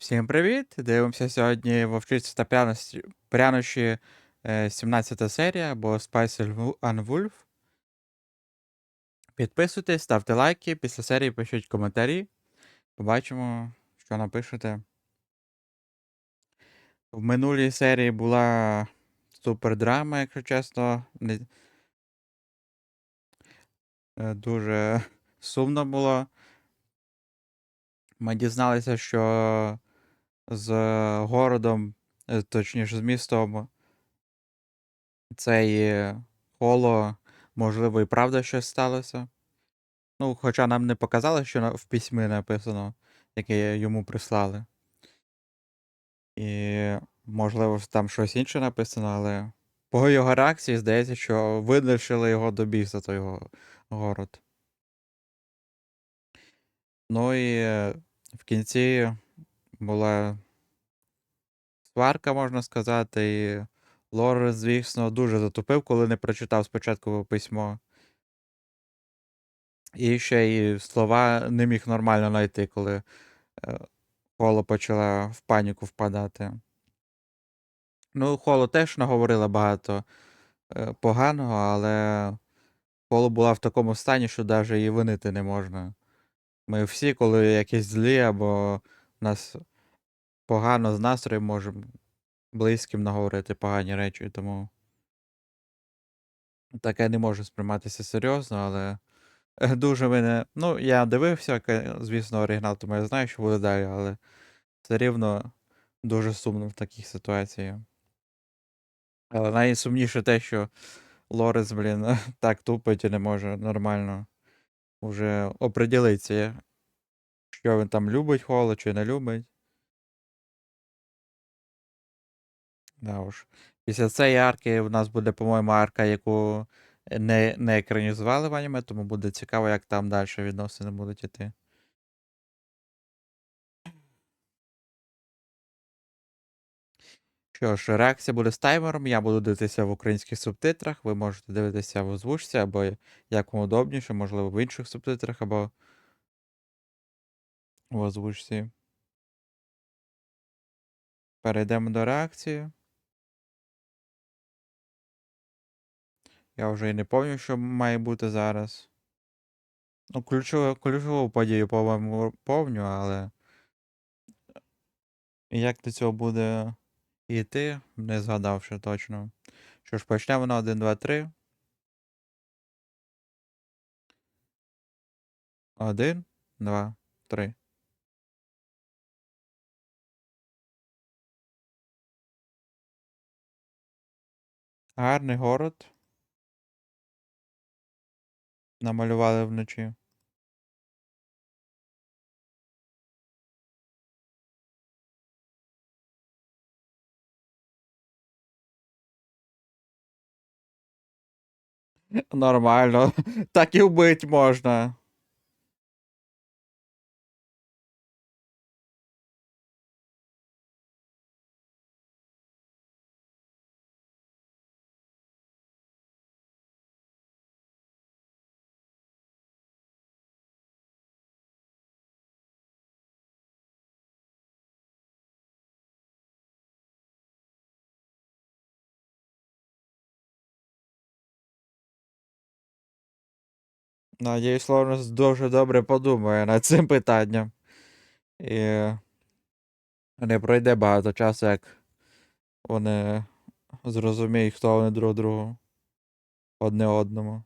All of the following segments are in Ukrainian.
Всім привіт! Дивимося сьогодні вовчиця та пряності, прянощі е, 17 серія або Spice and Wolf. Підписуйтесь, ставте лайки, після серії пишіть коментарі. Побачимо, що напишете. В минулій серії була супер драма, якщо чесно. Е, Дуже сумно було. Ми дізналися, що з городом, е, точніше, з містом цей е, Холо, можливо, і правда щось сталося. Ну, хоча нам не показали, що в письмі написано, яке йому прислали. І, можливо, там щось інше написано, але по його реакції здається, що видишили його до біса, той город. Ну і е, в кінці була сварка, можна сказати, і Лор, звісно, дуже затупив, коли не прочитав спочатку письмо. І ще й слова не міг нормально знайти, коли е, Холо почала в паніку впадати. Ну, Холо теж наговорила багато е, поганого, але Холо була в такому стані, що навіть її винити не можна. Ми всі, коли якісь злі або нас погано з настроєм, можемо близьким наговорити погані речі, тому таке не може сприйматися серйозно, але е, дуже мене. Ну, я дивився, звісно, оригінал, тому я знаю, що буде далі, але все рівно дуже сумно в таких ситуаціях. Але найсумніше те, що Лорес, блін, так тупить і не може нормально вже оприділитися, що він там любить Холо чи не любить. Да уж. Після цієї арки в нас буде, по-моєму, арка, яку не, не екранізували в аніме, тому буде цікаво, як там далі відносини будуть іти. Що ж, реакція буде з таймером. Я буду дивитися в українських субтитрах. Ви можете дивитися в озвучці, або як вам удобніше, можливо, в інших субтитрах, або в озвучці. Перейдемо до реакції. Я вже і не пам'ятаю, що має бути зараз. Ну, ключову, ключову подію, по-моєму, повню, але. Як до цього буде йти, не згадав ще точно. Що ж, почнемо на 1, 2, 3. 1, 2, 3. Гарний город. Намалювали вночі. Нормально. Так і вбить можна. Надіюсь, Лоренс дуже добре подумає над цим питанням. І не пройде багато часу, як вони зрозуміють, хто вони друг другу. Одне одному.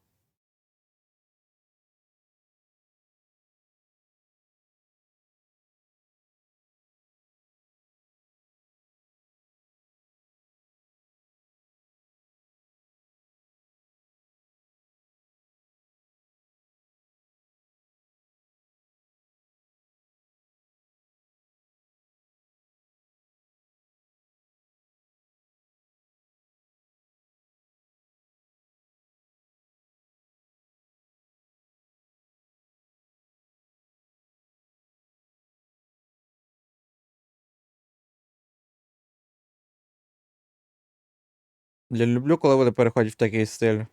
Я люблю, коли вони переходять в такий стиль.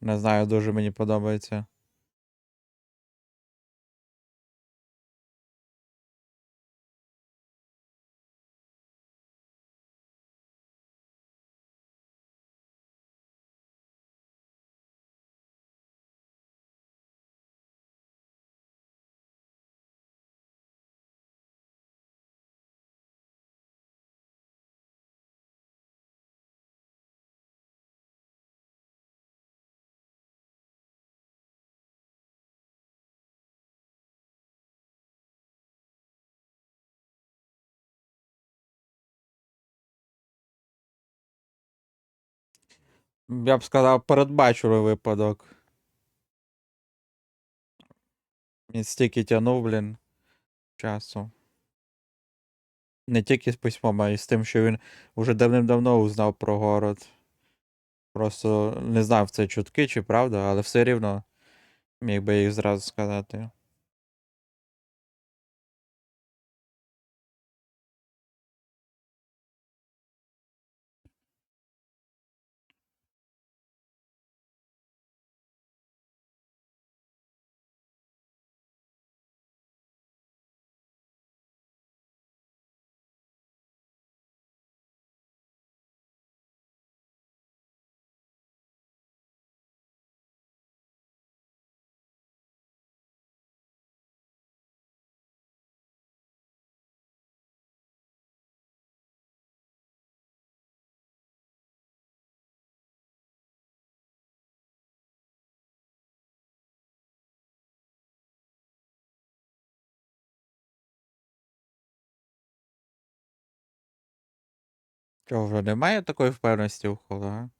Не знаю, дуже мені подобається. Я б сказав, передбачували випадок. Він стільки тянув, блін, часу. Не тільки з письмом, а й з тим, що він уже давним-давно узнав про город. Просто не знав це чутки чи правда, але все рівно міг би їх зразу сказати. Чого вже немає такої впевненості у Холла,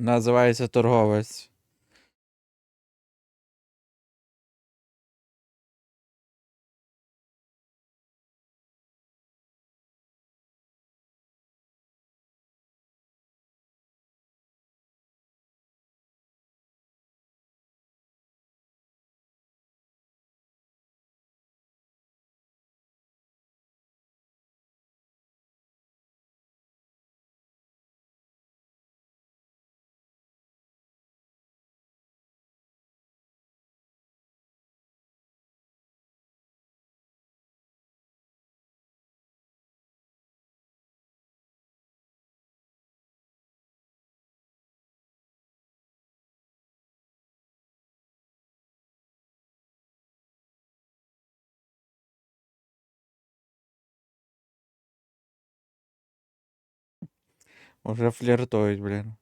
Називається торговець. Уже фліртують, блін.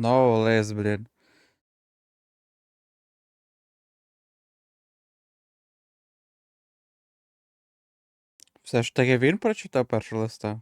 No, лес, блін. Все ж таки він прочитав перший листа?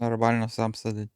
Нормально сам сидить.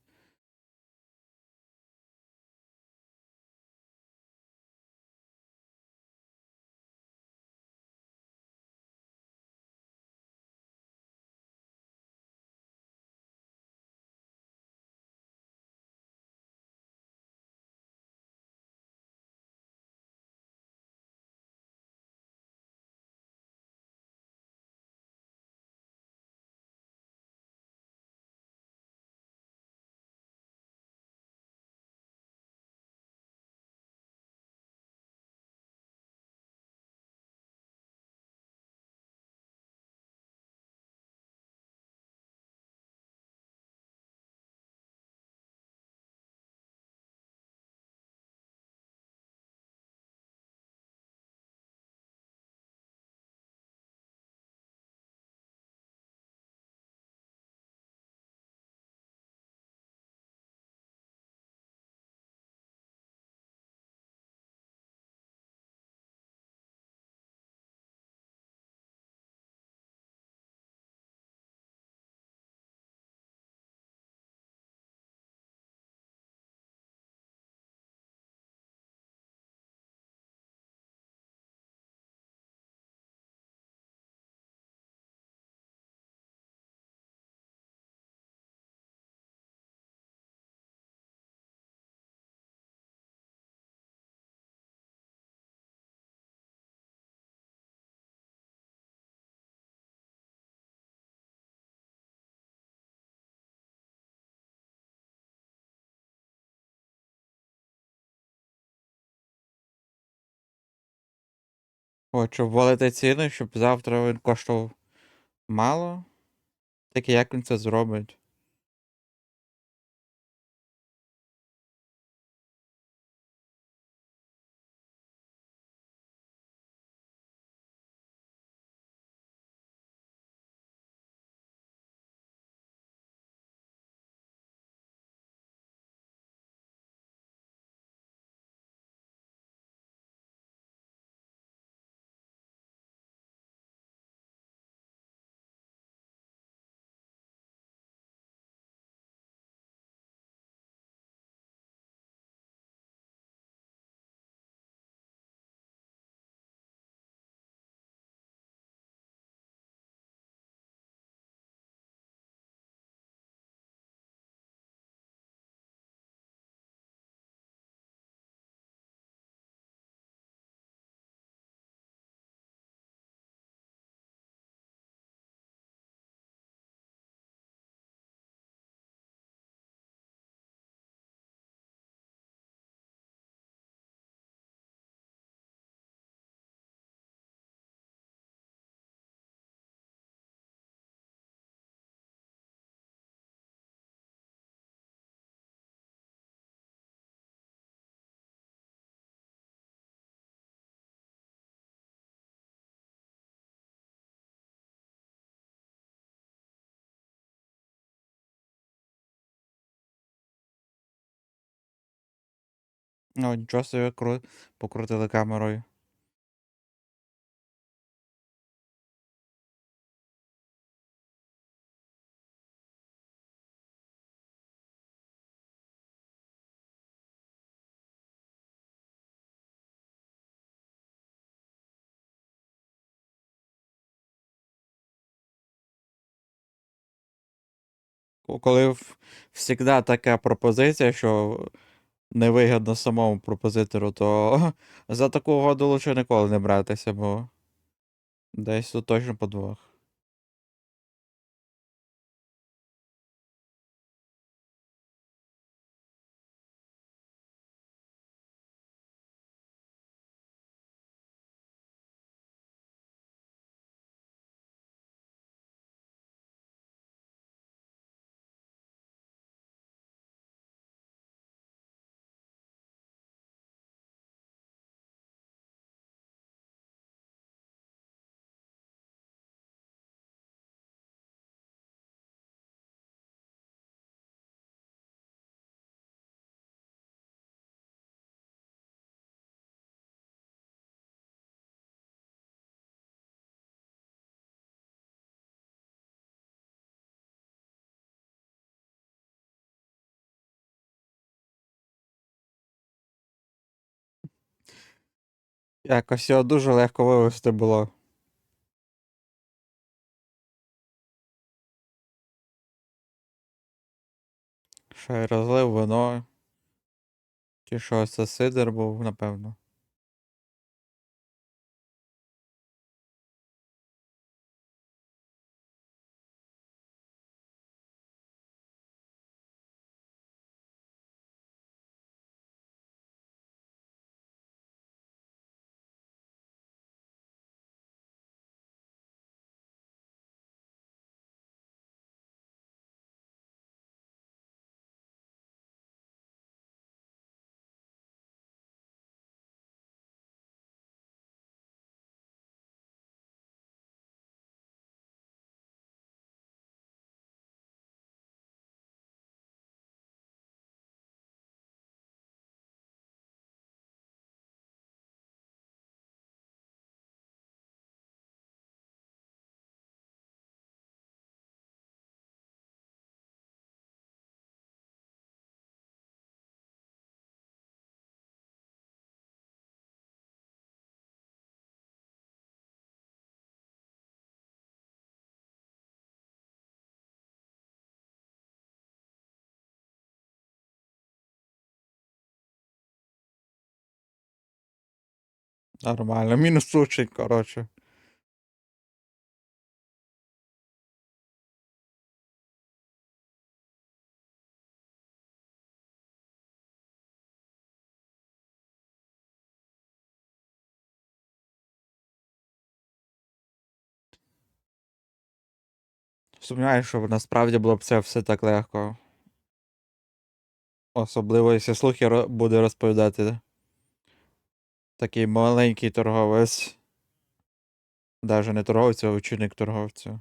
Щоб ввалити ціни, щоб завтра він коштував мало. Так як він це зробить? Ну, нічого собі кру... покрутили камерою. Коли в... всегда така пропозиція, що невигідно самому пропозитору, то за таку долучу ніколи не братися, бо десь тут точно подвох. Якось його дуже легко вивезти було. Ще й розлив вино. Чи що це сидр був, напевно. Нормально. Мінус случай, коротше. Сумніваюся, що насправді було б це все так легко. Особливо, якщо слухи буде розповідати. Такий маленький торговець. Даже не торговець, а ученик торговця.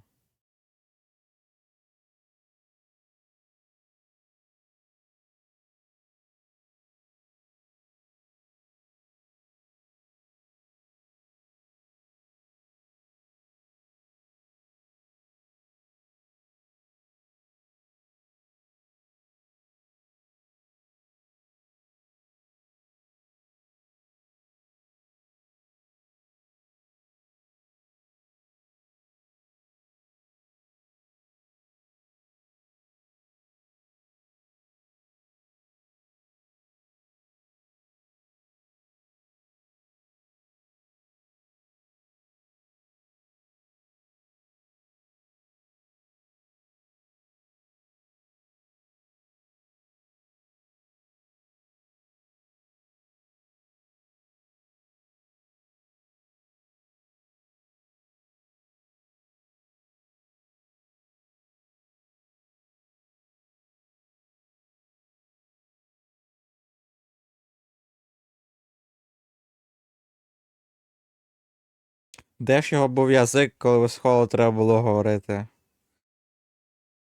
Де ж його був язик, коли в схолу треба було говорити?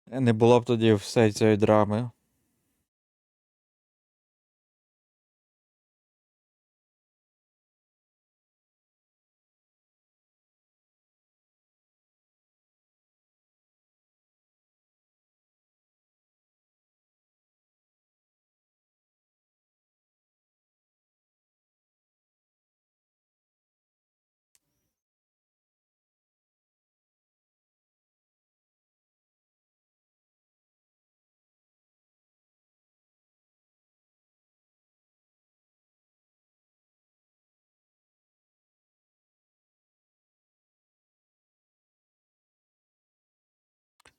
Не було б тоді все цієї драми.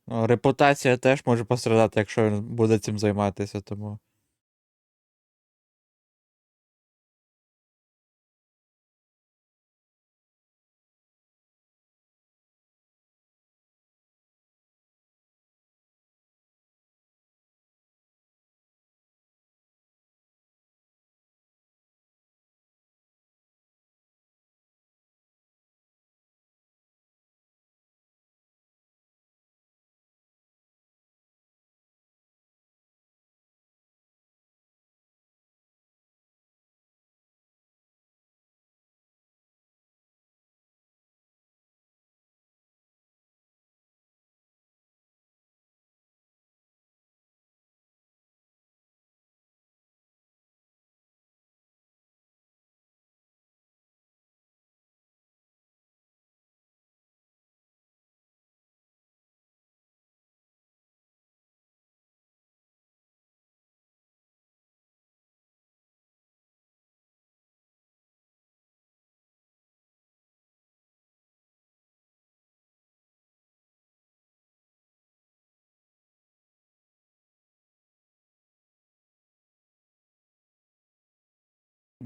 Репутація теж може пострадати, якщо він буде цим займатися, тому.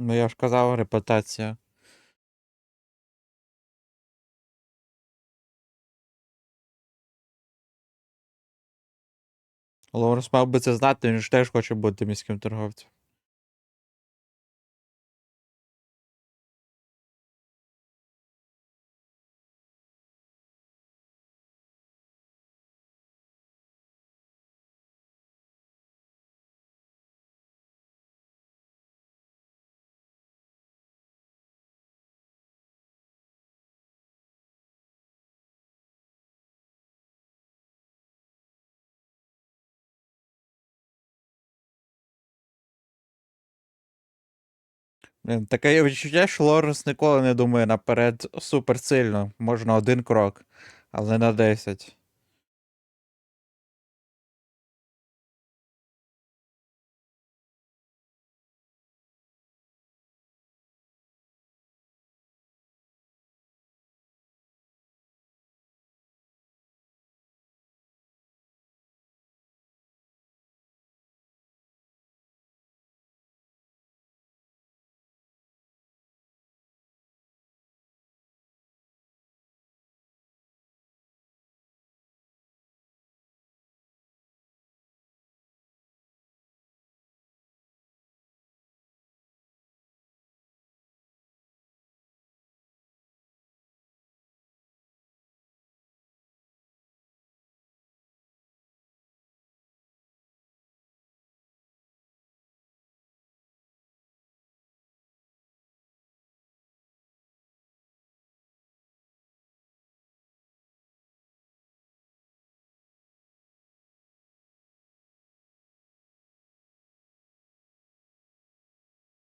Ну, я ж казав, репутація. Лоуренс мав би це знати, він ж теж хоче бути міським торговцем. Таке відчуття, що Лоренс ніколи не думає наперед супер сильно. Можна один крок, але на 10.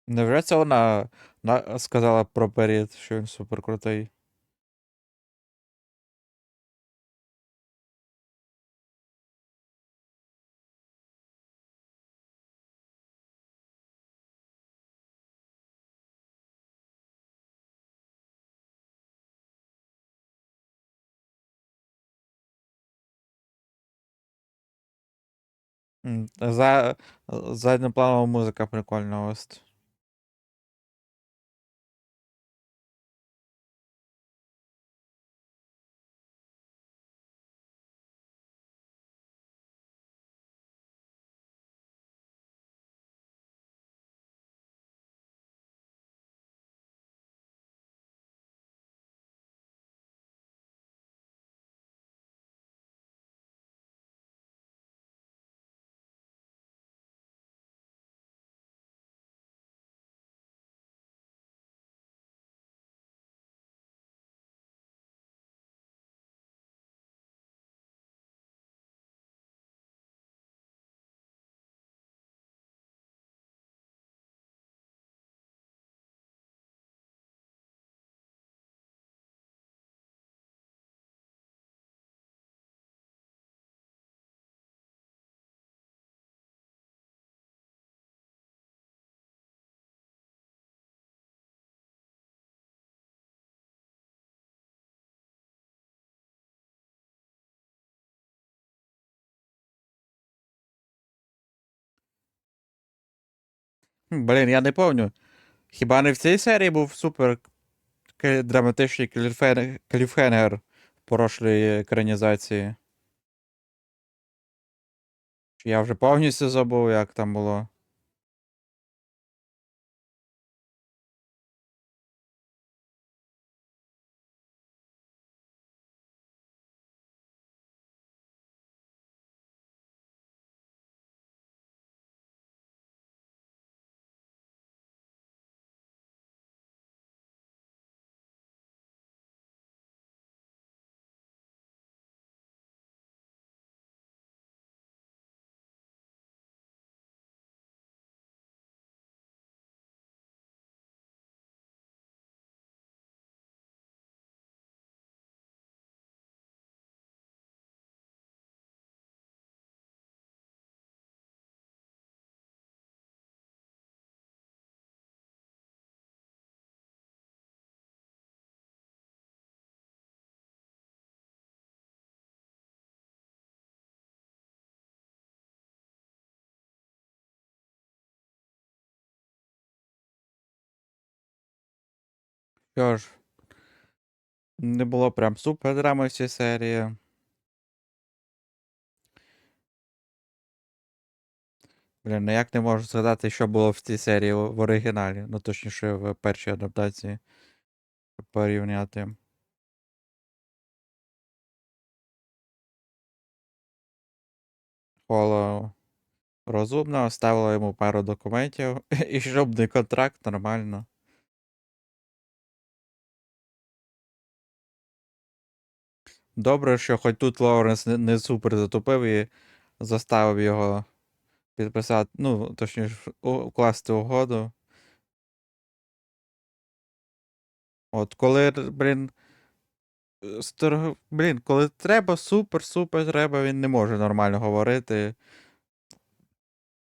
Невже це вона на... сказала про період, що він супер крутий? М, За... Заднепланова музика прикольна ось. Блін, я не пам'ятаю. Хіба не в цій серії був супер драматичний кліфхен- кліфхенгер в прошлій екранізації? Я вже повністю забув, як там було. Що ж, не було прям супер драми в цій серії. Блін, ніяк не можу згадати, що було в цій серії в оригіналі. Ну, точніше, в першій адаптації. Порівняти. Холо розумно, оставила йому пару документів. І шлюбний контракт нормально. Добре, що хоч тут Лоуренс не, супер затупив і заставив його підписати, ну, точніше, укласти угоду. От коли, блін, сторг... блін, коли треба, супер, супер треба, він не може нормально говорити.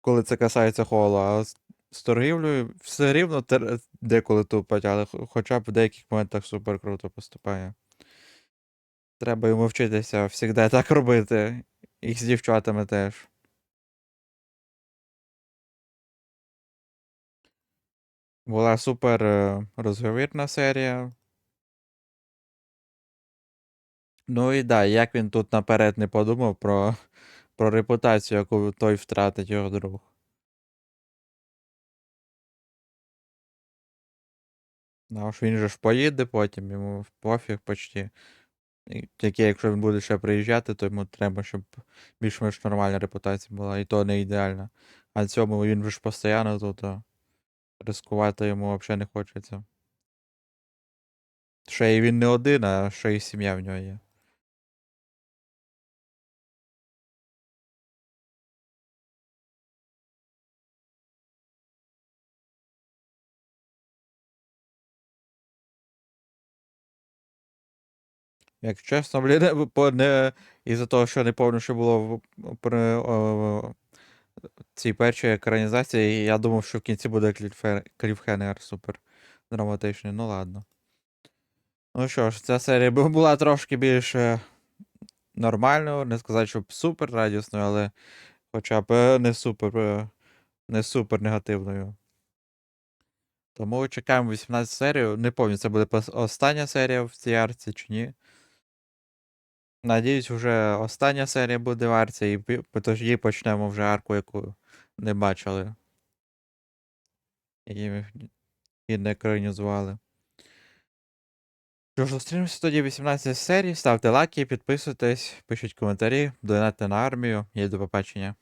Коли це касається хола, а з торгівлею все рівно деколи тупать, але хоча б в деяких моментах супер круто поступає. Треба йому вчитися завжди так робити. І з дівчатами теж. Була супер е, розговірна серія. Ну і да, як він тут наперед не подумав про, про репутацію, яку той втратить його друг. Ну, ж він же ж поїде потім, йому пофіг почти. Тільки якщо він буде ще приїжджати, то йому треба, щоб більш-менш нормальна репутація була, і то не ідеальна. А цьому він вже ж постійно тут, а ризикувати йому взагалі не хочеться. Ще й він не один, а ще й сім'я в нього є. Як чесно, блін, не- із-за того, що не пам'ятаю, що було при о, цій першій екранізації, я думав, що в кінці буде кліфхенер супер драматичний. Ну ладно. Ну що ж, ця серія була трошки більш е, нормальною, не сказати, щоб супер радісною, але хоча б е, не супер, е, не супер негативною. Тому чекаємо 18 серію. Не пам'ятаю, це буде остання серія в цій арці чи ні. Надіюсь, вже остання серія буде в і пі- тоді почнемо вже арку, яку не бачили. І, і не екранізували. Що ж, зустрінемося тоді в 18 серії. Ставте лайки, підписуйтесь, пишіть коментарі, донатьте на армію і до побачення.